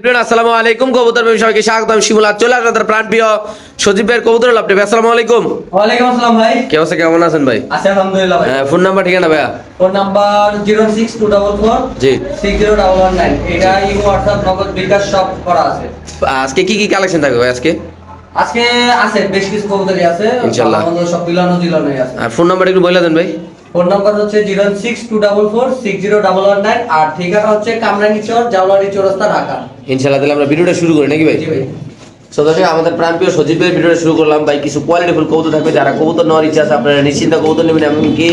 আসসালামু আলাইকুম। কবুতর প্রেমী সবাইকে স্বাগত আমি শিমুল চলে আসলাম তার সজীব ভাইয়ের কবুতর লাভ আসসালামু আলাইকুম। ওয়ালাইকুম আসসালাম ভাই। কে অবস্থা কেমন আছেন ভাই? আছি আলহামদুলিল্লাহ ভাই। ফোন নাম্বার ঠিকানা ভাইয়া? Phone number zero six two double four জি। Six zero double one nine এটা ইমো হোয়াটসঅ্যাপ নগদ বিকাশ সব করা আছে। আজকে কি কি কালেকশন থাকবে ভাই আজকে? আজকে আছে বেশ কিছু কবুতরই আছে। ইনশাল্লাহ। সব জিলানোই আছে। আর ফোন নাম্বার একটু বলে দেন ভাই। ফোন নাম্বার হচ্ছে zero six two double four six zero double one nine আর ঠিকানা হচ্ছে কামরাঙ্গি চর জাওলারি চৌরাস্তা ঢাকা। ইনশাআল্লাহ তাহলে আমরা ভিডিওটা শুরু করি নাকি ভাই? জি ভাই। দর্শক আমাদের প্রাণপ্রিয় সজীব ভাইয়ের ভিডিওটা শুরু করলাম। ভাই কিছু কোয়ালিটিফুল কবুতর থাকবে যারা কবুতর নেওয়ার ইচ্ছা আছে আপনারা নিশ্চিন্ত কবুতর নেবেন এমনকি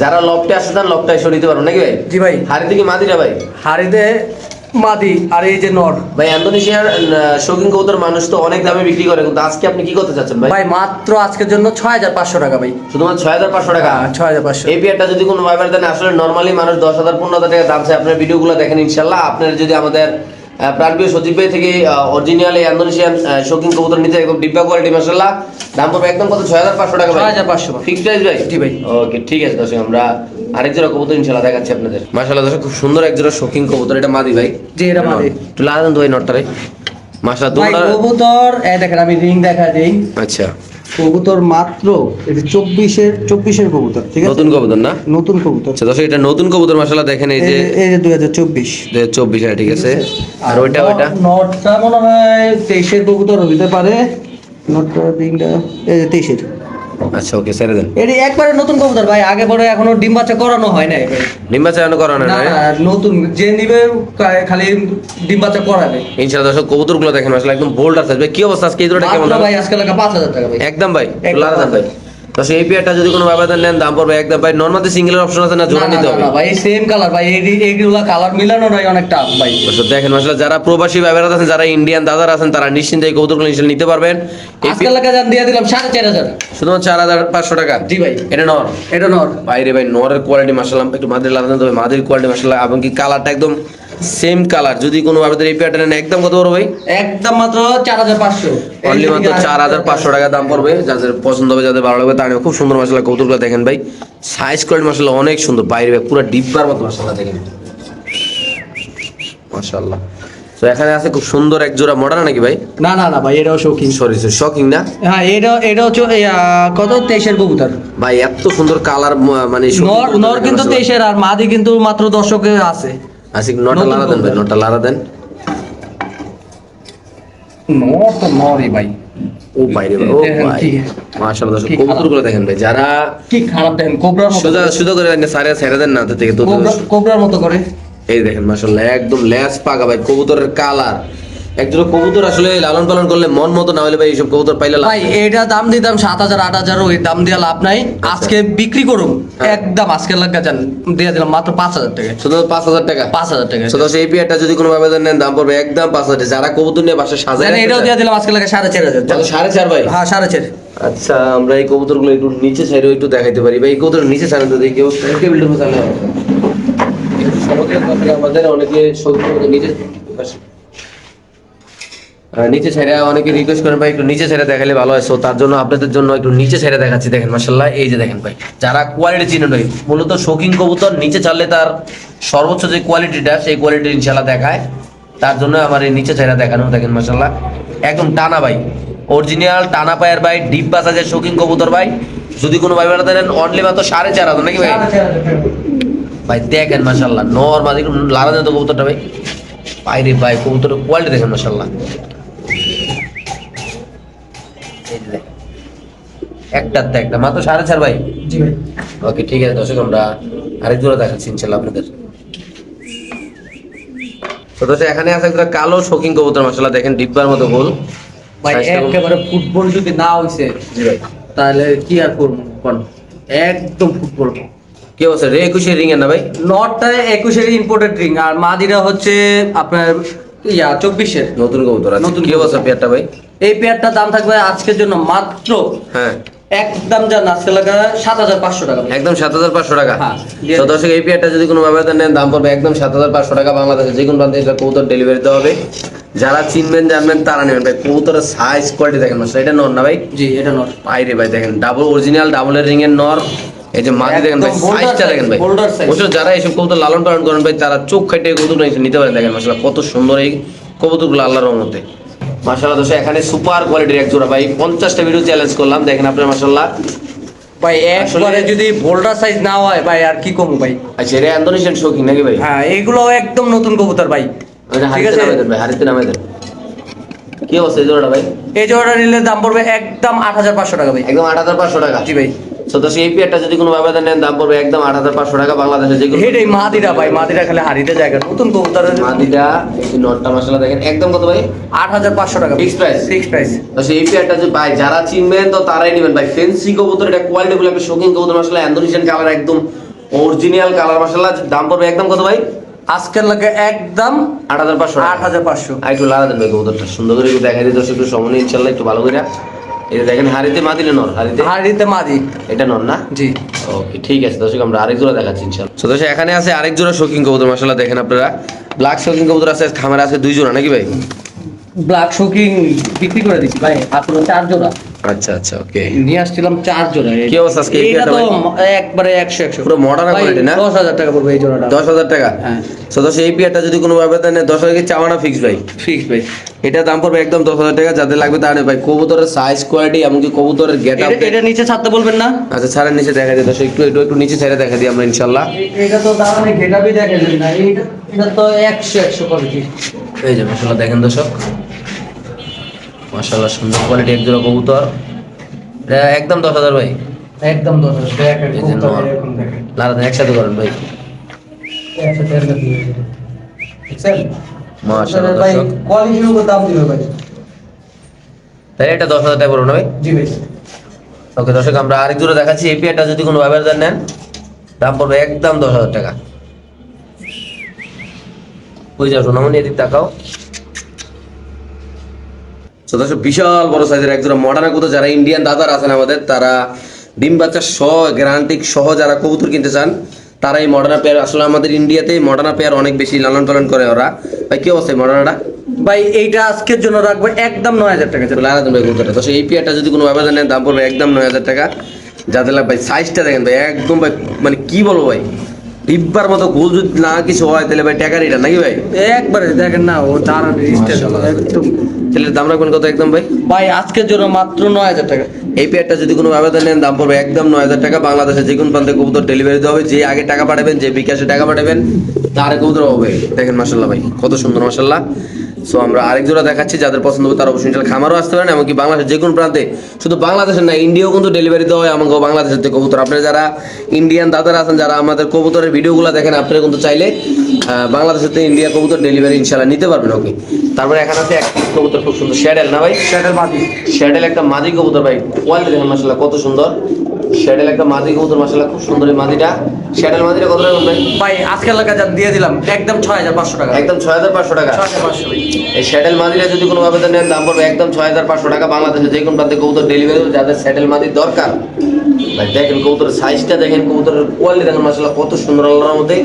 যারা লপটে আসে তার লফটে এসে নিতে পারবেন নাকি ভাই? জি ভাই। হারিতে কি মাদিরা ভাই? হারিদে মাদি আর এই যে নর। ভাই ইন্দোনেশিয়ার শৌখিন কবুতর মানুষ তো অনেক দামে বিক্রি করে কিন্তু আজকে আপনি কি করতে চাচ্ছেন ভাই? ভাই মাত্র আজকের জন্য ছয় হাজার পাঁচশো টাকা ভাই। শুধুমাত্র ছয় হাজার পাঁচশো টাকা? ছয় হাজার পাঁচশো। এই পেয়ারটা যদি কোনো ভাইবার দেন আসলে নর্মালি মানুষ দশ হাজার পনেরো হাজার টাকা দাম চাই আপনার ভিডিওগুলো দেখেন ইনশাল্লাহ। আপনার যদি আমাদের প্রাণপ্রিয় সজীব ভাই থেকে অরিজিনাল এই ইন্দোনেশিয়ান শৌখিন কবুতর নিতে একদম ডিব্বা কোয়ালিটি মাসাল্লাহ দাম পড়বে একদম কত? ছয় হাজার পাঁচশো টাকা ছয় হাজার পাঁচশো। ফিক্সড প্রাইস ভাই? জি ভাই। ওকে ঠিক আছে দর্শক আমরা আরেক জোড়া কবুতর ইনশাল্লাহ দেখাচ্ছি আপনাদের। মাসাল্লাহ দর্শক খুব সুন্দর এক জোড়া শৌখিন কবুতর এটা মাদি ভাই। জি, এটা মাদি। একটু লাগা দেন তো ভাই নটটারে মাসাল্লাহ ভাই কবুতর এই দেখেন আমি রিং দেখা দেই। আচ্ছা। কবুতর মাত্র এটা চব্বিশের চব্বিশের কবুতর ঠিক আছে? নতুন কবুতর না? নতুন কবুতর। আচ্ছা দর্শক এটা নতুন কবুতর মাসালা দেখেন এই যে এই যে দুই হাজার চব্বিশ। চব্বিশ ঠিক আছে। আর ওইটা ওইটা? নটটা মনে হয় তেইশের কবুতর হইতে পারে। নটটা তিনটা এই যে তেইশের। আচ্ছা ওকে ছেড়ে দেন। এটি একবারে নতুন কবুতর ভাই। আগে পরে এখনও ডিম বাচ্চা করানো হয় নাই ভাই। বাচ্চা এখনও করানো না নতুন যে নিবে খালি ডিম বাচ্চা করাবে। ইনশাআল্লাহ দর্শক কবুতরগুলো দেখেন আসলে একদম বোল্ড আছে। ভাই কি অবস্থা? আজকে এই দুটোটা কেমন ভাই আজকে লাগা পাঁচ হাজার টাকা ভাই। একদম ভাই লারা ভাই। দর্শক এই পেয়ারটা যদি কোনো বাবা নেন দাম পড়বে একদম ভাই নর্মালি সিঙ্গেলের অপশন আছে না জোড়া নিতে হবে। ভাই সেম কালার ভাই এই- এইগুলা কালার মিলানো নাই অনেক টাফ ভাই দর্শক দেখেন আসলে যারা প্রবাসী ব্যবহার আছেন যারা ইন্ডিয়ান দাদারা আছেন তারা নিশ্চিন্তে এই কবুতরগুলো ইনশাল্লাহ নিতে পারবেন। এই আজকে লাগা যান দিয়ে দিলাম সাড়ে চার হাজার। শুধুমাত্র চার হাজার পাঁচশো টাকা। জি ভাই। এটা নর। এটা নর। বাইরে ভাই নরের কোয়ালিটি মাসাল্লাহ একটু মাদের লাগানো তবে মাদের কোয়ালিটি মাসাল্লাহ এবং কি কালারটা একদম সেম কালার যদি কোনো আপনাদের এই পেয়ারটা নেন একদম কত ভাই? একদম মাত্র চার হাজার পাঁচশো। অনলি মাত্র চার হাজার পাঁচশো টাকা দাম পড়বে। যাদের পছন্দ হবে যাদের ভালো লাগবে তার খুব সুন্দর মশলা কৌতুকগুলো দেখেন ভাই। সাইজ কোয়ালিটি মশলা অনেক সুন্দর। বাইরে পুরো ডিব্বার মতো মশলা দেখেন। মাশাল্লাহ তো এখানে আছে খুব সুন্দর এক জোড়া মডার্ন নাকি ভাই? না না না ভাই এটাও শৌখিন সরি সরি শকিং না? হ্যাঁ এটা এটা হচ্ছে কত? তেইশের কবুতর। ভাই এত সুন্দর কালার মানে নর নর কিন্তু মাশাআল্লাহ। তেইশের আর মাদি কিন্তু মাত্র দর্শকে আছে। আসিক নটা লারা দেন ভাই কবুতর। নটা লারা দেন নট তো নরই ভাই ও বাইরে ও ভাই মাশাআল্লাহ দর্শক কবুতর করে দেখেন ভাই যারা কি খারাপ দেখেন কোবরার মতো সুদা সুদা করে. দেখেন সারে ছেড়ে দেন না তো থেকে তো কোবরার মতো করে এই দেখেন মাশাআল্লাহ একদম ল্যাস পাকা ভাই কবুতরের কালার একজন কবুতর আসলে লালন পালন করলে মন মতো না হলে ভাই এইসব কবুতর পাইলে ভাই এটা দাম দিতাম সাত হাজার আট হাজার ওই দাম দিয়ে লাভ নাই। আজকে বিক্রি করুন হ্যাঁ। একদম আজকে লাগা যান দিয়ে দিলাম মাত্র পাঁচ হাজার টাকা। শুধু পাঁচ হাজার টাকা? পাঁচ হাজার টাকা। দশ এই পেয়ারটা যদি কোনো ভাবে নেন দাম পড়বে একদম পাঁচ হাজার। যারা কবুতর নিয়ে বাসায় সাজায় এটাও দিয়ে দিলাম আজকে লাগা সাড়ে চার হাজার। সাড়ে চার ভাই? হ্যাঁ সাড়ে চার। আচ্ছা আমরা এই কবুতরগুলো একটু নিচে সাইডে একটু দেখাইতে পারি। ভাই এই কবুতর নিচে ছাড়েন তো দেখি কেউ টেবিলটা বসালে হবে। একটু সমকের দরকার আমাদের অনেকে সবুজ কবুতর নিচে সাইডে অনেকে রিকোয়েস্ট করেন ভাই একটু নিচে সাইডে দেখালে ভালো হয়। সো তার জন্য আপনাদের জন্য একটু নিচে সাইডে দেখাচ্ছি। দেখেন মাসাল্লাহ এই যে দেখেন ভাই যারা কোয়ালিটি চিনে নয় মূলত শৌখিন কবুতর নিচে ছাড়লে তার সর্বোচ্চ যে কোয়ালিটিটা সেই কোয়ালিটি ইনশাল্লাহ দেখায়। তার জন্য আমার এই নিচে সাইডে দেখানো দেখেন মাসাল্লাহ একদম টানা ভাই অরিজিনাল টানা পায়ের ভাই ডিপ বাসাজের শৌখিন কবুতর ভাই যদি কোনো ভাই বেড়াতে নেন অনলি মাত্র সাড়ে চার হাজার নাকি ভাই? ভাই দেখেন মাসাল্লাহ নর্মাল লারা দেন তো কবুতরটা ভাই। বাইরে ভাই কবুতরের কোয়ালিটি দেখেন মাসাল্লাহ এই যে দেখেন। একটার তো একটা। মাত্র সাড়ে চার ভাই? জি ভাই। ওকে ঠিক আছে দর্শক আমরা আরেক জোড়া দেখাচ্ছি ইনশাল্লাহ আপনাদের। তো দর্শক এখানে আছে একটা কালো শৌখিন কবুতর মাসাল্লাহ দেখেন ডিব্বার মতো গোল। ভাই একেবারে ফুটবল যদি না হইছে জি ভাই। তাহলে কি আর করব কোন একদম ফুটবল। কি অবস্থা? রে একুশে রিং না ভাই? নটটা একুশের ইম্পোর্টেড রিং আর মাদিরা হচ্ছে আপনার ইয়া চব্বিশের। নতুন কবুতর আছে। নতুন কি অবস্থা পেয়ারটা ভাই? এই পেয়ারটার দাম থাকবে আজকের জন্য মাত্র হ্যাঁ। একদম যা আজকে লাগা সাত হাজার পাঁচশো টাকা একদম সাত হাজার পাঁচশো টাকা। হ্যাঁ। তো দর্শক এই পেয়ারটা যদি কোনো ব্যবহার নেন দাম পড়বে একদম সাত হাজার পাঁচশো টাকা বাংলাদেশে যে কোনো প্রান্তে এটা কবুতর ডেলিভারি দেওয়া হবে। যারা চিনবেন জানবেন তারা নেবেন। ভাই কবুতরের সাইজ কোয়ালিটি দেখেন মাসা এটা নর না ভাই? জি এটা নট বাইরে ভাই দেখেন ডাবল অরিজিনাল ডাবলের রিং এর নর। এই যে মাটি দেখেন ভাই সাইজটা দেখেন ভাই। অবশ্য যারা এইসব কবুতর লালন পালন করেন ভাই তারা চোখ খাইটে কবুতর নিতে পারেন দেখেন মাসাল্লাহ কত সুন্দর এই কবুতরগুলো আল্লাহর রহমতে। মাশাআল্লাহ দোষ এখানে সুপার কোয়ালিটির এক জোড়া। ভাই পঞ্চাশটা ভিডিও চ্যালেঞ্জ করলাম। দেখেন আপনার মাশাআল্লাহ। ভাই একবারে যদি বোল্ডার সাইজ না হয় ভাই আর কি কমু ভাই? আচ্ছা এটা ইন্দোনেশিয়ান শৌখিন নাকি ভাই? হ্যাঁ এগুলো একদম নতুন কবুতর ভাই। ঠিক আছে? ভাই হারিতে নামে দেন। কি অবস্থা এই জোড়াটা ভাই? এই জোড়াটা নিলে দাম পড়বে একদম আট হাজার পাঁচশো টাকা ভাই। একদম আট হাজার পাঁচশো টাকা। জি ভাই। তো দোষ এই পেয়ারটা যদি কোনো ব্যবধান নেন দাম পড়বে একদম আট হাজার পাঁচশো টাকা বাংলাদেশে যে কোনো মাদিরা ভাই মাদিরা খালি হারিতে জায়গা। নতুন কবুতরের মাদিটা নটটা মাসাল্লাহ দেখেন একদম কত ভাই? আট হাজার পাঁচশো টাকা। Fixed price? ফিক্স প্রাইস তো সেই পেয়ারটা যে ভাই যারা চিনবেন তো তারাই নেবেন। ভাই ফেন্সি কবুতর এটা কোয়ালিটি বলে একটা শৌখিন কবুতর ইন্দোনেশিয়ান কালার একদম অরিজিনাল কালার মাসাল্লাহ দাম পড়বে একদম কত ভাই? আজকের লাগে একদম আট হাজার পাঁচশো আট হাজার পাঁচশো। আর একটু দেন ভাই কবুতরটা। সুন্দর করে একটু দেখা দিতে একটু সময় ইনশাল্লাহ একটু ভালো করে এটা দেখেন হাড়িতে মা দিলে নর? হারিতে হারিতে মাদি। এটা নর না? জি। ওকে ঠিক আছে দর্শক আমরা আরেক জোড়া দেখাচ্ছি ইনশাল্লাহ তো দর্শক এখানে আছে আরেক জোড়া শৌখিন কবুতর মাসাল্লাহ দেখেন আপনারা। ব্ল্যাক শৌখিন কবুতর আছে খামারে আছে দুই জোড়া নাকি ভাই? ব্ল্যাক শোকিং বিক্রি করে দিচ্ছি ভাই আপনার চার জোড়া। আচ্ছা আচ্ছা ওকে নিয়ে আসছিলাম চার জোড়া। কি অবস্থা? আজকে এইটা তো একবারে একশো একশো। পুরো modern ভাই, quality না? দশ হাজার টাকা পড়বে এই জোড়াটা। দশ হাজার টাকা? হ্যাঁ। তো দর্শক এই পেয়ারটা যদি কোনো ভাবে দেন দশ হাজার চাওয়ানা ফিক্স ভাই? ফিক্স ভাই। এটা দাম পড়বে একদম দশ হাজার টাকা যাদের লাগবে তাহলে ভাই। কবুতরের সাইজ কোয়ালিটি এমনকি কবুতরের গেট আপ এটা- এটা নিচে ছাড়তে বলবেন না? আচ্ছা ছাড়ের নিচে দেখা দিই দর্শক একটু একটু একটু নিচে ছেড়ে দেখা দিই আমরা ইনশাল্লাহ এটা তো দাঁড়ানে ঘেটাবি দেখেন না। এইটা এটা তো একশো একশো কোয়ালিটি এই যে মশলা দেখেন দর্শক। মাশাল্লাহ সুন্দর কোয়ালিটি এক জোড়া কবুতর। এটা একদম দশ হাজার ভাই। একদম দশ হাজার একসাথে করেন ভাই। কোয়ালিটির উপর দাম দিবে এটা দশ হাজার টাকা পড়বে না ভাই? জি ভাই। ওকে দর্শক আমরা আরেক জোড়া দেখাচ্ছি। এই পেয়ারটা যদি কোনো ব্যবহার নেন। দাম পড়বে একদম দশ হাজার টাকা। ওই যাও সোনামণি এদিক তাকাও। দর্শক বিশাল বড় সাইজের একজোড়া মডার্ন কবুতর যারা ইন্ডিয়ান দাদার আছেন আমাদের তারা ডিম বাচ্চা সহ গ্যারান্টিক সহ যারা কবুতর কিনতে চান তারা এই মডার্না পেয়ার আসলে আমাদের ইন্ডিয়াতে মডার্না পেয়ার অনেক বেশি লালন পালন করে ওরা। ভাই কি অবস্থা মডার্নাটা ভাই এইটা আজকের জন্য রাখব একদম নয় হাজার টাকা একটু লাগাতেন ভাই কবুতরটা। তো এই পেয়ারটা যদি কোনো ব্যবধান নেন দাম পড়বে একদম নয় হাজার টাকা। যাদের লাগবে ভাই সাইজটা দেখেন ভাই একদম ভাই মানে কি বলব ভাই? ডিব্বার মতো গোল যদি না কিছু হয় তাহলে ভাই টেকারি এটা নাকি ভাই? একবারে দেখেন না ও দাঁড়ান। একদম। তাহলে দাম রাখবেন কত একদম ভাই? ভাই আজকের জন্য মাত্র নয় হাজার টাকা। এই পেয়ারটা যদি কোনো ব্যবধান নেন দাম পড়বে একদম নয় হাজার টাকা। বাংলাদেশে যে কোনো প্রান্তে কবুতর ডেলিভারি দেওয়া হবে। যে আগে টাকা পাঠাবেন যে বিকাশে টাকা পাঠাবেন তার কবুতর হবে। দেখেন মাসাল্লাহ ভাই কত সুন্দর মাসাল্লাহ সো আমরা আরেক জোড়া দেখাচ্ছি যাদের পছন্দ হবে তারা অবশ্যই খামারও আসতে পারেন এমনকি বাংলাদেশের যে কোনো প্রান্তে। শুধু বাংলাদেশের না ইন্ডিয়াও কিন্তু ডেলিভারি দেওয়া হয় আমাকে বাংলাদেশের থেকে কবুতর। আপনারা যারা ইন্ডিয়ান দাদারা আছেন যারা আমাদের কবুতরের ভিডিওগুলো দেখেন আপনারা কিন্তু চাইলে বাংলাদেশের থেকে ইন্ডিয়া কবুতর ডেলিভারি ইনশাল্লাহ নিতে পারবেন ওকে তারপরে এখানে আছে এক কবুতর খুব সুন্দর। শ্যাডেল না ভাই? সেটার মাদি। শ্যাডেল একটা মাদি কবুতর ভাই। কোয়ালিটি দেখেন মাসাল্লাহ কত সুন্দর। শ্যাডেল একটা মাদি কবুতর মাসাল্লাহ খুব সুন্দর এই মাদিটা। শ্যাডেল মাদিটা কত টাকা ভাই ভাই আজকের লাগা যা দিয়ে দিলাম একদম ছয় হাজার পাঁচশো টাকা। একদম ছয় হাজার পাঁচশো টাকা। এই শ্যাডেল মাদিটা যদি কোনো ভাবে নেন দাম পড়বে একদম ছয় হাজার পাঁচশো টাকা। বাংলাদেশে যে কোনো প্রান্তে কবুতর ডেলিভারি হবে যাদের স্যাডেল মাদির দরকার ভাই দেখেন কবুতরের সাইজটা দেখেন কবুতরের কোয়ালিটি দেখেন মাসাল্লাহ কত সুন্দর আল্লাহর মধ্যে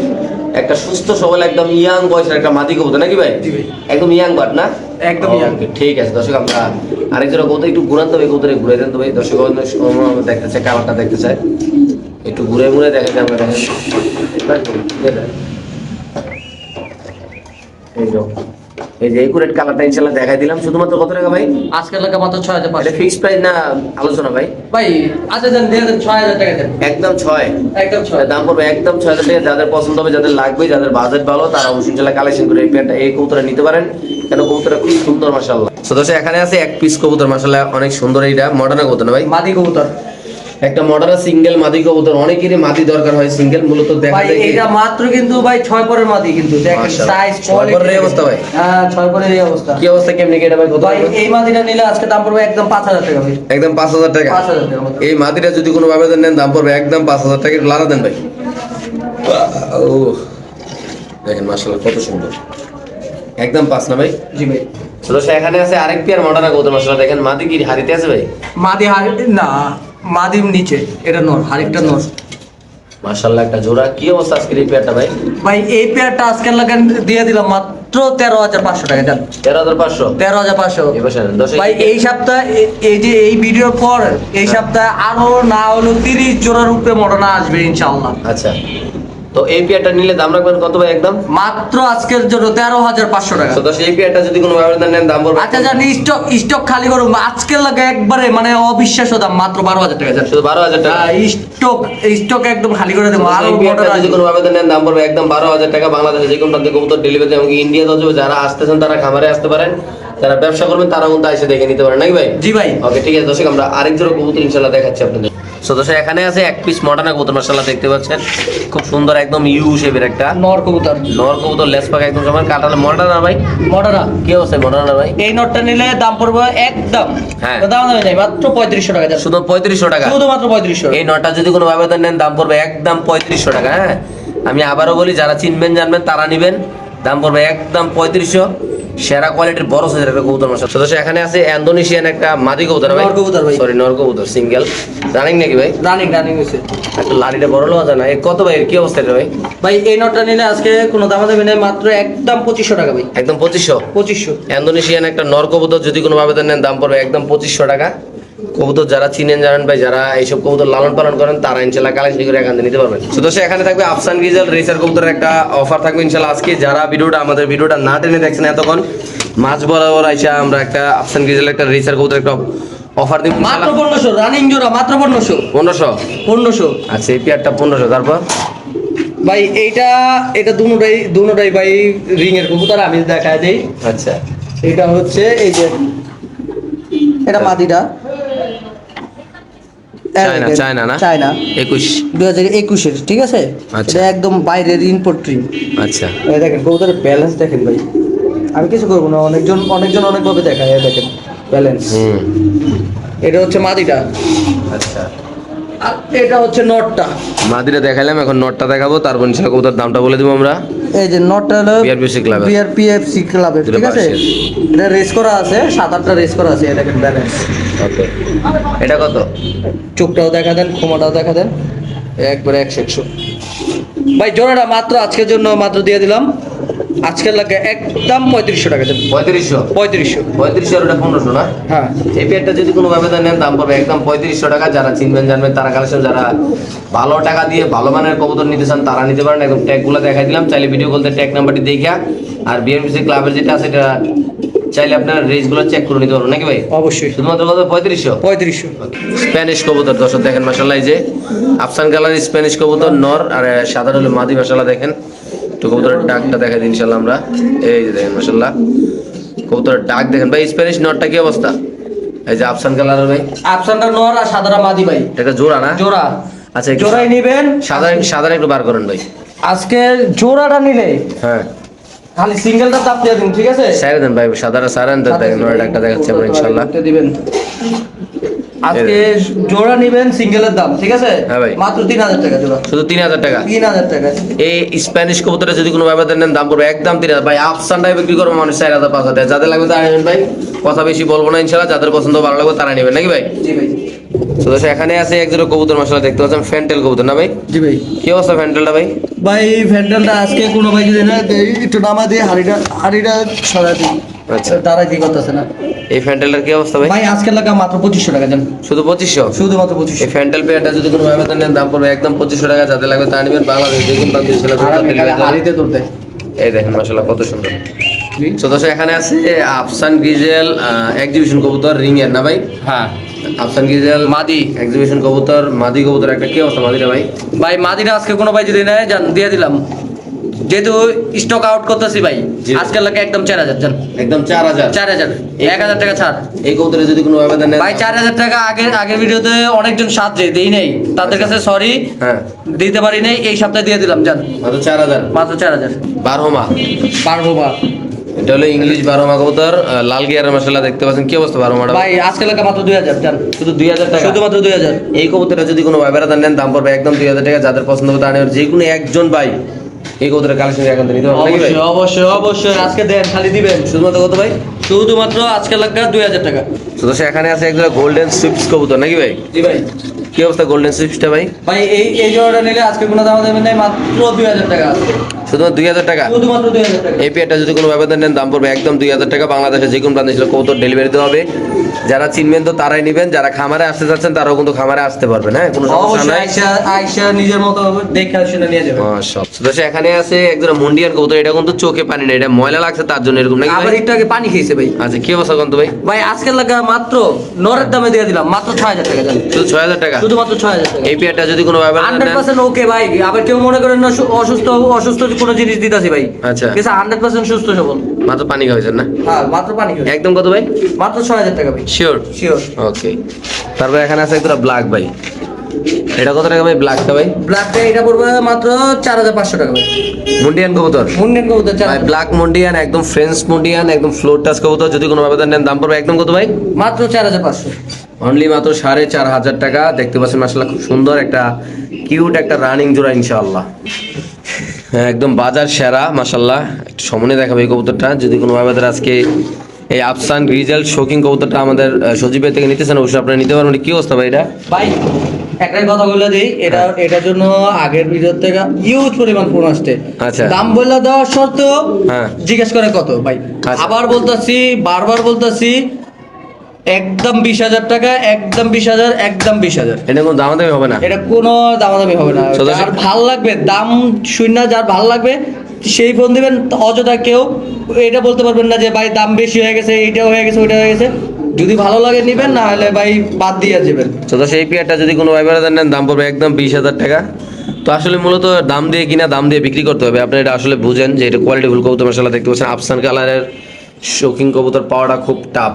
একটা সুস্থ সবল একদম ইয়াং বয়সের একটা মাদি কবুতর নাকি ভাই? একদম ইয়াং বাট না? একদম ইয়াং ঠিক আছে দর্শক আমরা আরেকজন কবুতর একটু ঘুরান তো ভাই কবুতরে ঘুরে দেন তো ভাই। দর্শক দেখতে চাই কালারটা দেখতে চাই। একটু ঘুরে ঘুরে দেখেন আমরা দেখেন। এই এই যে একুরেট কালারটা ইনশাআল্লাহ দেখাই দিলাম। শুধুমাত্র কত টাকা ভাই? আজকের লাগা মাত্র ছয় হাজার এটা ফিক্সড প্রাইস না আলোচনা ভাই? ভাই আচ্ছা দেন দিয়ে দেন ছয় হাজার টাকা দেন। একদম ছয়। একদম ছয়। দাম পড়বে একদম ছয় হাজার টাকা। যাদের পছন্দ হবে যাদের লাগবে যাদের বাজেট ভালো তারা অবশ্যই কালেকশন করে এই প্যান্টটা এই কবুতরা নিতে পারেন। কেন কবুতরটা খুব সুন্দর মাসাল্লাহ তো দর্শক এখানে আছে এক পিস কবুতর মাসাল্লাহ অনেক সুন্দর এইটা। মডার্ন কবুতর না ভাই? মাদি কবুতর। একটা মডার্ন সিঙ্গেল মাদি কবুতর অনেকেরই মাদি দরকার হয় সিঙ্গেল মূলত দেখা যায় এইটা মাত্র কিন্তু ভাই ছয় পরের মাদি কিন্তু দেখেন সাইজ ছয় পরের অবস্থা ভাই? হ্যাঁ ছয় পরের এই অবস্থা। কি অবস্থা কেমনি কি এটা ভাই কত ভাই এই মাদিটা নিলে আজকে দাম পড়বে একদম পাঁচ হাজার টাকা ভাই। একদম পাঁচ হাজার টাকা? পাঁচ হাজার টাকা এই মাদিটা যদি কোনো ভাবে নেন দাম পড়বে একদম পাঁচ হাজার টাকা একটু লাড়া দেন ভাই। ও দেখেন মাসাল্লাহ কত সুন্দর। একদম পাঁচ না ভাই? জি ভাই। এখানে আছে আরেক পেয়ার মডার্ন কবুতর মাসাল্লাহ দেখেন মাদি কি হারিতে আছে ভাই? মাদি হাড়ি না। মাদি নিচে এটা নর আরেকটা নর। মাশাআল্লাহ একটা জোড়া। কি অবস্থা আজকের এই পেয়ারটা ভাই? ভাই এই পেয়ারটা আজকে লাগান দিয়ে দিলাম মাত্র তেরো হাজার পাঁচশো টাকা জান। তেরো হাজার পাঁচশো? তেরো হাজার পাঁচশো। ভাই এই সপ্তাহে এই যে এই ভিডিও পর এই সপ্তাহে আরও না হলো তিরিশ জোড়ার উপরে মডার্না আসবে ইনশাআল্লাহ। আচ্ছা। তো এই পেয়ারটা নিলে দাম রাখবেন কত ভাই একদম? মাত্র আজকের জন্য তেরো হাজার পাঁচশো টাকা। তো দশ এই পেয়ারটা যদি কোনো ব্যবধান নেন দাম পড়বে আচ্ছা জানি স্টক স্টক খালি করুন। আজকের লাগে একবারে মানে অবিশ্বাস্য দাম মাত্র বারো হাজার টাকা শুধু বারো হাজার টাকা? স্টক স্টক একদম খালি করে দেবো। আরও যদি কোনো ব্যবধান নেন দাম পড়বে একদম বারো হাজার টাকা। বাংলাদেশে যে কোনো প্রান্তে কবুতর ডেলিভারি এবং ইন্ডিয়া যাবে যারা আসতেছেন তারা খামারে আসতে পারেন। যারা ব্যবসা করবেন তারা কিন্তু এসে দেখে নিতে পারেন। নাকি ভাই? জি ভাই। ওকে ঠিক আছে দর্শক আমরা আরেক জোড়া কবুতর ইনশাল্লাহ দেখাচ্ছি আপনাদের। সো দর্শক এখানে আছে এক পিস মডার্না কবুতর মাসাল্লাহ দেখতে পাচ্ছেন। খুব সুন্দর একদম ইউ শেপের একটা। নর কবুতর। নর কবুতর লেস পাকা একদম সমান কাটালে মডার্না ভাই? মডারা কি অবস্থা মডার্না ভাই? এই নটটা নিলে দাম পড়বে একদম। হ্যাঁ। দাম দামে নেই মাত্র পঁয়ত্রিশশো টাকা শুধু পঁয়ত্রিশশো টাকা? শুধুমাত্র পঁয়ত্রিশশো। এই নটা যদি কোনো ব্যবধান নেন দাম পড়বে একদম পঁয়ত্রিশশো টাকা হ্যাঁ? আমি আবারও বলি যারা চিনবেন জানবেন তারা নিবেন। দাম পড়বে একদম পঁয়ত্রিশশো। সেরা কোয়ালিটির বড় সাইজের একটা কবুতর মাসা সদস্য এখানে আছে ইন্দোনেশিয়ান একটা মাদি কবুতর ভাই। কবুতর ভাই। সরি নর কবুতর সিঙ্গেল রানিং নাকি ভাই? রানিং রানিং হয়েছে একটা লাড়িটা বড় লোয়া যায় না। এ কত ভাই? এর কি অবস্থা এটা ভাই? ভাই এই নটটা নিলে আজকে কোনো দামা দেবে নেই মাত্র একদম পঁচিশশো টাকা ভাই। একদম পঁচিশশো? পঁচিশশো। ইন্দোনেশিয়ান একটা নর কবুতর যদি কোনো আবেদন নেন দাম পড়বে একদম পঁচিশশো টাকা। কবুতর যারা চিনেন জানেন ভাই যারা এইসব কবুতর লালন পালন করেন তারা ইনশাল্লাহ কালেকশন করে এখান থেকে নিতে পারবেন। শুধু সে এখানে থাকবে আফসান গিজাল রেসার কবুতরের একটা অফার থাকবে ইনশাল্লাহ আজকে। যারা ভিডিওটা আমাদের ভিডিওটা না টেনে দেখছেন এতক্ষণ মাছ বরাবর আইসা আমরা একটা আফসান গিজাল একটা রেসার কবুতর একটা অফার দিব মাত্র পনেরোশো রানিং জোড়া মাত্র পনেরোশো। পনেরোশো? পনেরোশো। আচ্ছা এই পেয়ারটা পনেরোশো তারপর? ভাই এইটা এটা দুটাই দুটাই ভাই রিং এর কবুতর আমি দেখায় দেই। আচ্ছা। এটা হচ্ছে এই যে এটা মাদিটা চায়না, চায়না না? চায়না একুশ। হাজার একুশের ঠিক আছে? আচ্ছা। এটা একদম বাইরের ট্রিম আচ্ছা। দেখেন কবুতরের ব্যালেন্স দেখেন ভাই। আমি কিছু করব না অনেকজন অনেকজন অনেকভাবে দেখায় দেখেন ব্যালেন্স এটা হচ্ছে মাদিটা। আচ্ছা। এটা হচ্ছে নটটা। মাদিরা দেখালাম এখন নটটা দেখাবো তারপর ইনশাল্লাহ কবুতর দামটা বলে দিব আমরা। এই যে নটটা হলো বিআরপিএফসি ক্লাব বিআরপিএফসি ক্লাবে ঠিক আছে? এটা রেস করা আছে সাত আটটা রেস করা আছে এটা দেখেন ব্যালেন্স ওকে। এটা কত? চোখটাও দেখা দেন ক্ষমাটাও দেখা দেন একবারে একশো একশো। ভাই জোড়াটা মাত্র আজকের জন্য মাত্র দিয়ে দিলাম। আজকের লাগে একদম পঁয়ত্রিশশো টাকা পঁয়ত্রিশশো? পঁয়ত্রিশশো। পঁয়ত্রিশশো ওটা পনেরোশো না? হ্যাঁ। এই পেয়ারটা যদি কোনো ব্যবধান নেন দাম একদম পঁয়ত্রিশশো টাকা। যারা চিনবেন জানবেন তারা কালেকশন যারা ভালো টাকা দিয়ে ভালো মানের কবুতর নিতে চান তারা নিতে পারেন। একদম ট্যাগগুলো দেখাই দিলাম। চাইলে ভিডিও কলতে ট্যাগ নাম্বারটি দেখা আর ক্লাবের যেটা আছে এটা চাইলে আপনার রেসগুলো চেক করে নিতে পারবেন। নাকি ভাই? অবশ্যই। শুধুমাত্র কত? পঁয়ত্রিশশো? পঁয়ত্রিশশো। স্প্যানিশ কবুতর দর্শক দেখেন মাসাল্লাহ যে আফসান কালার স্প্যানিশ কবুতর নর আর সাদা হলো মাদি মাসাল্লাহ দেখেন। তো কবুতরের ডাকটা দেখা দিন ইনশাল্লাহ আমরা। এই যে দেখেন মাসাল্লাহ কবুতরের ডাক দেখেন। ভাই স্প্যানিশ নরটা কি অবস্থা? এই যে আফসান কালার ভাই। আফসানটা নর আর সাদারা মাদি ভাই। এটা একটা জোড়া না? জোড়া। আচ্ছা একটু জোড়াই নিবেন। সাদা সাদা একটু বার করেন ভাই। আজকে জোড়াটা নিলে হ্যাঁ। খালি সিঙ্গেলটা চাপ দিয়ে দিন ঠিক আছে? সাইরে দেন ভাই সাদাটা সারেন দেখেন নরের ডাকটা দেখাচ্ছি আমরা ইনশাল্লাহ এটা দিবেন। আজকে জোড়া নেবেন সিঙ্গেলের দাম ঠিক আছে? হ্যাঁ ভাই। মাত্র তিন হাজার টাকা জোড়া। শুধু তিন হাজার টাকা? তিন হাজার টাকা। এই স্প্যানিশ কবুতরে যদি কোনো ব্যাপার নেন দাম পড়বে একদম তিন হাজার। ভাই আফসানটাই বিক্রি করব মানুষ চার হাজার পাঁচ হাজার। যাদের লাগবে তারা নেবেন ভাই। কথা বেশি বলব না ইনশাল্লাহ যাদের পছন্দ ভালো লাগবে তারা নেবেন নাকি ভাই? জি ভাই তো এখানে আছে এক জোড়া কবুতর মশলা দেখতে পাচ্ছেন ফ্যান্টেল কবুতর না ভাই? জি ভাই। কি অবস্থা ফ্যান্টেলটা ভাই? ভাই ভ্যান্ডেলটা আজকে কোনো ভাই যদি না একটু নামা দিয়ে হাড়িটা হাড়িটা সরা দিই। আচ্ছা। তারাই কি করতেছে না? এই ফ্যান্টেলটার কি অবস্থা ভাই? ভাই আজকে লাগা মাত্র পঁচিশশো টাকা দেন। শুধু পঁচিশশো? শুধুমাত্র পঁচিশশো। এই ফ্যান্টেল পেয়ারটা যদি কোনো ব্যবধান নেন দাম পড়বে একদম পঁচিশশো টাকা যাদের লাগবে তা নেবেন বাংলাদেশ দেখুন তুলতে। এই দেখেন মাসাল্লাহ কত সুন্দর। তো দর্শক এখানে আছে আফসান গিজেল এক্সিবিশন কবুতর রিং এর না ভাই? হ্যাঁ। আফসান গিজেল মাদি। এক্সিবিশন কবুতর মাদি কবুতর একটা কি অবস্থা মাদিরা ভাই? ভাই মাদিনা আজকে কোনো ভাই যদি নেয় যান দিয়ে দিলাম। যেহেতু স্টক আউট করতেছি ভাই। আজকের লাগে একদম চার হাজার যান একদম চার হাজার। চার হাজার এক হাজার টাকা ছাড়। এই কবুতরে যদি কোনো ব্যবধান নেন। ভাই চার হাজার টাকা আগের আগের ভিডিওতে অনেকজন সাহায্য দেই নেই। তাদের কাছে সরি হ্যাঁ। দিতে পারি নাই এই সপ্তাহে দিয়ে দিলাম যান মাত্র চার হাজার। মাত্র চার হাজার। বারোমা পারব বা এটা হলো ইংলিশ বারোমা কবুতর আহ, লাল গিয়ারের মশলা দেখতে পাচ্ছেন। কি অবস্থা বারো বারোমাটা ভাই আজকে লাগে মাত্র দুই হাজার শুধু দুই হাজার টাকা? শুধুমাত্র দুই হাজার। এই কবুতরটা যদি কোনো ভাইবেরা নেন দাম পড়বে একদম দুই হাজার টাকা। যাদের পছন্দ হবে নেবেন। যে কোনো একজন ভাই এই কবুতরের কালেকশন এখন নিতে অবশ্যই অবশ্যই অবশ্যই। আজকে দেন খালি দিবেন। শুধুমাত্র কত ভাই? শুধুমাত্র আজকে লাগবে দুই হাজার টাকা। দর্শক, এখানে আছে একজন গোল্ডেন সুইপস কবুতর নাকি ভাই? জি ভাই। কি অবস্থা গোল্ডেন সুইপসটা ভাই? ভাই এই এই জোড়াটা নিলে আজকে কোনো দাম দেবেন নাই মাত্র দুই হাজার টাকা টাকা শুধুমাত্র দুই হাজার টাকা? এই পেয়ারটা যদি কোনো ব্যবধান নেন দাম পড়বে একদম দুই হাজার টাকা। বাংলাদেশে যে কোনো প্রান্তে ছিল কত ডেলিভারি দেওয়া হবে। যারা চিনবেন তো তারাই নেবেন যারা খামারে আসতে চাচ্ছেন তারাও কিন্তু খামারে আসতে পারবেন হ্যাঁ? কোনো সমস্যা নাই। আইসা নিজের মতো দেখে শুনে নিয়ে যাবে। মাশাআল্লাহ। তো সেখানে আছে একজন মুন্ডিয়ান কবুতর এটা কিন্তু চোখে পানি না এটা ময়লা লাগছে তার জন্য এরকম নাকি আবার একটু আগে পানি খেয়েছে ভাই। আচ্ছা কি অবস্থা কন্ত ভাই? ভাই আজকের লাগা মাত্র নরের দামে দিয়ে দিলাম মাত্র ছয় হাজার টাকা জান। শুধু ছয় হাজার টাকা? শুধুমাত্র ছয় হাজার টাকা। এই পেয়ারটা যদি কোনো ব্যাপার হান্ড্রেড পার্সেন্ট ওকে ভাই আবার কেউ মনে করেন না অসুস্থ অসুস্থ কোনো জিনিস দিতেছি ভাই। আচ্ছা। ঠিক আছে হান্ড্রেড পার্সেন্ট সুস্থ সবল। মাত্র পানি খাওয়াইছেন না? হ্যাঁ মাত্র পানি একদম কত ভাই? মাত্র ছয় হাজার টাকা ভাই। শিওর শিওর ওকে তারপর এখানে আছে একটা ব্ল্যাক ভাই। এটা কত টাকা ভাই ব্ল্যাকটা ভাই? ব্ল্যাকটা এটা পড়বে মাত্র চার হাজার পাঁচশো টাকা ভাই। মুন্ডিয়ান কবুতর? মুন্ডেন কবুতর ভাই ব্ল্যাক মুন্ডিয়ান একদম ফ্রেঞ্চ মুন্ডিয়ান একদম ফ্লোর টাচ কবুতর। যদি কোনো ব্যাপার নেন দাম পড়বে একদম কত ভাই? মাত্র চার হাজার পাঁচশো। অনলি মাত্র সাড়ে চার হাজার টাকা। দেখতে পাচ্ছেন মাসাল্লাহ খুব সুন্দর একটা কিউট একটা রানিং জোড়া ইনশাআল্লাহ। হ্যাঁ একদম বাজার সেরা মাসাল্লাহ একটু সমনে দেখাবে এই কবুতরটা। যদি কোনো ভাবে আজকে এই আফসান গ্রিজেল শোকিং কবুতরটা আমাদের সজীবের থেকে নিতেছেন অবশ্যই আপনারা নিতে পারবেন কি অবস্থা ভাই এটা? ভাই একটাই কথা বলে দিই এটা এটার জন্য আগের ভিডিও থেকে ইউজ পরিমাণ ফোন আসছে। আচ্ছা। দাম বলে দেওয়ার সত্ত্বেও হ্যাঁ। জিজ্ঞেস করে কত ভাই? আচ্ছা। আবার বলতেছি বারবার বলতেছি একদম বিশ হাজার টাকা একদম বিশ হাজার একদম বিশ হাজার। এটা কোনো দামাদামি হবে না। এটা কোনো দামাদামি হবে না। যার ভালো লাগবে দাম শূন্য যার ভালো লাগবে সেই ফোন দিবেন। অযথা কেউ এটা বলতে পারবেন না যে ভাই দাম বেশি হয়ে গেছে এইটা হয়ে গেছে ওইটা হয়ে গেছে। যদি ভালো লাগে নিবেন না হলে ভাই বাদ দিয়ে যাবেন। তো সেই পেয়ারটা যদি কোনো ভাইবার নেন দাম পড়বে একদম বিশ হাজার টাকা। তো আসলে মূলত দাম দিয়ে কিনা দাম দিয়ে বিক্রি করতে হবে। আপনি এটা আসলে বুঝেন যে এটা কোয়ালিটিফুল কবুতর মশলা দেখতে পাচ্ছেন আফসান কালারের শৌখিন কবুতর পাওয়াটা খুব টাফ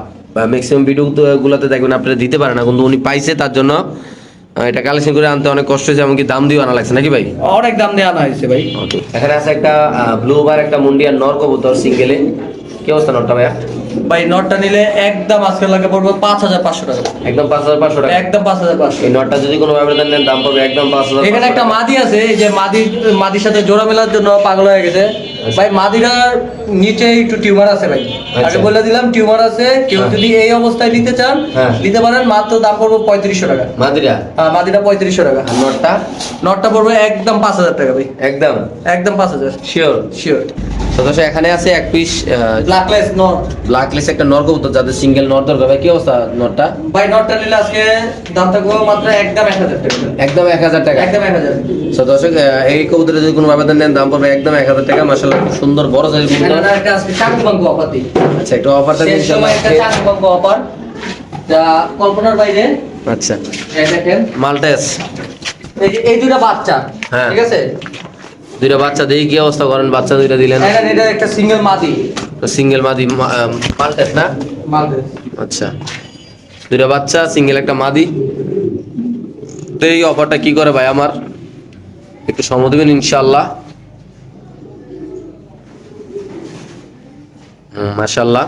ম্যাক্সিমাম ভিডিও গুলোতে দেখবেন আপনারা দিতে পারে না কিন্তু উনি পাইছে তার জন্য এটা কালেকশন করে আনতে অনেক কষ্ট হয়েছে এমনকি দাম দিয়ে আনা লাগছে নাকি ভাই? অনেক দাম দিয়ে আনা হয়েছে ভাই। এখানে আছে একটা ব্লু বার একটা মুন্ডিয়ান নর কবুতর সিঙ্গেলে কি অবস্থা নরটা ভাইয়া? ভাই নটটা নিলে একদম আজকে লাগে পড়বে পাঁচ হাজার পাঁচশো টাকা। একদম পাঁচ হাজার পাঁচশো টাকা? একদম পাঁচ হাজার পাঁচশো এই নটটা যদি কোনো ব্যাপারে নেন দাম পড়বে একদম পাঁচ হাজার এখানে একটা মাদি আছে এই যে মাদি মাদির সাথে জোড়া মেলার জন্য পাগল হয়ে গেছে। ভাই মাদিরার নিচে একটু টিউমার আছে ভাই। আগে আচ্ছা। বলে দিলাম টিউমার আছে। কেউ হ্যাঁ। যদি এই অবস্থায় নিতে চান হ্যাঁ। নিতে পারেন মাত্র দাম পড়বে পঁয়ত্রিশশো টাকা। মাদিরা? হ্যাঁ মাদিরা পঁয়ত্রিশশো টাকা। নটটা? নটটা পড়বে একদম পাঁচ হাজার টাকা ভাই। একদম? একদম পাঁচ হাজার। শিওর শিওর সদস্য এখানে আছে এক পিস ব্ল্যাকলেস নট। ব্ল্যাকলিস্ট একটা নর কবুতর যাদের সিঙ্গেল নর দরকার। ভাই কি অবস্থা নরটা ভাই নটটা নিলে আজকে দাম থাকবে মাত্র একদম এক হাজার টাকা। একদম এক হাজার টাকা? একদম এক হাজার। এই কবুতরে যদি কোনো আবেদন নেন দাম পড়বে একদম এক হাজার টাকা। খুব সুন্দর বড় সাইজ আচ্ছা একটু অফার থাকবে অফার যা কল্পনার বাইরে। আচ্ছা। মাল্টেস। এই দুটো বাচ্চা হ্যাঁ। ঠিক আছে? দুইটা বাচ্চা দেখি কি অবস্থা করেন বাচ্চা দুইটা দিলেন। এটা একটা সিঙ্গেল মাদি। সিঙ্গেল মাদি মাল্টেস না? মালদেশ আচ্ছা। দুইটা বাচ্চা সিঙ্গেল একটা মাদি। তো এই অফারটা কি করে ভাই আমার? একটু সময় দেবেন ইনশাল্লাহ মাশাল্লাহ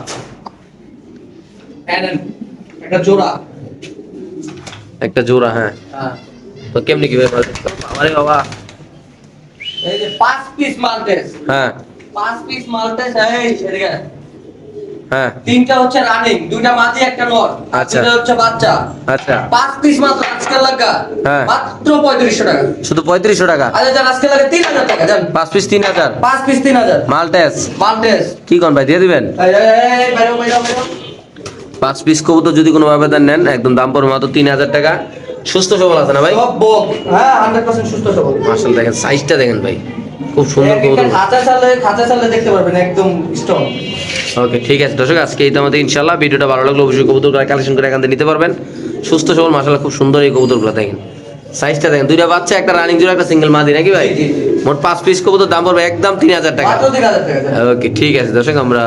একটা জোড়া। একটা জোড়া হ্যাঁ। হ্যাঁ। তো কেমনি কি ব্যাপার? আরে বাবা। এই যে পাঁচ পিস মালটেস। হ্যাঁ। পাঁচ পিস মালটেস এই আয়। হ্যাঁ। তিনটা হচ্ছে রানিং দুইটা মাদি একটা নর। আচ্ছা। হচ্ছে বাচ্চা। আচ্ছা। পাঁচ পিস মাত্র আজকাল লাগা। হ্যাঁ। মাত্র পঁয়ত্রিশশো টাকা। শুধু পঁয়ত্রিশশো টাকা? আচ্ছা লাগে তিন হাজার টাকা যান পাঁচ পিস তিন হাজার? পাঁচ পিস তিন হাজার। মালটেস? মালটেস। কি কোন ভাই দিয়ে দিবেন? এই, বাইরে, বাইরে। পাঁচ পিস কবুতর যদি কোনো আবেদন নেন একদম দাম পড়বে মাত্র তিন হাজার টাকা। সুস্থ সবল আছে না ভাই? সব বক। হ্যাঁ হান্ড্রেড পার্সেন্ট সুস্থ সবল। মার্শাল দেখেন সাইজটা দেখেন ভাই। খুব সুন্দর কবুতর খাঁচা চালে খাঁচা চালে দেখতে পারবেন একদম স্ট্রং ওকে ঠিক আছে। দর্শক আজকে এই তো আমাদের ইনশাল্লাহ ভিডিওটা ভালো লাগল অবশ্যই কবুতর কালেকশন করে এখান থেকে নিতে পারবেন। সুস্থ সবল মার্শাল খুব সুন্দর এই কবুতরগুলো দেখেন। সাইজটা দেখেন দুইটা বাচ্চা একটা রানিং জোড়া একটা সিঙ্গেল মাদি নাকি ভাই। মোট পাঁচ পিস কবুতর দাম পড়বে একদম তিন হাজার টাকা। ওকে ঠিক আছে। দর্শক আমরা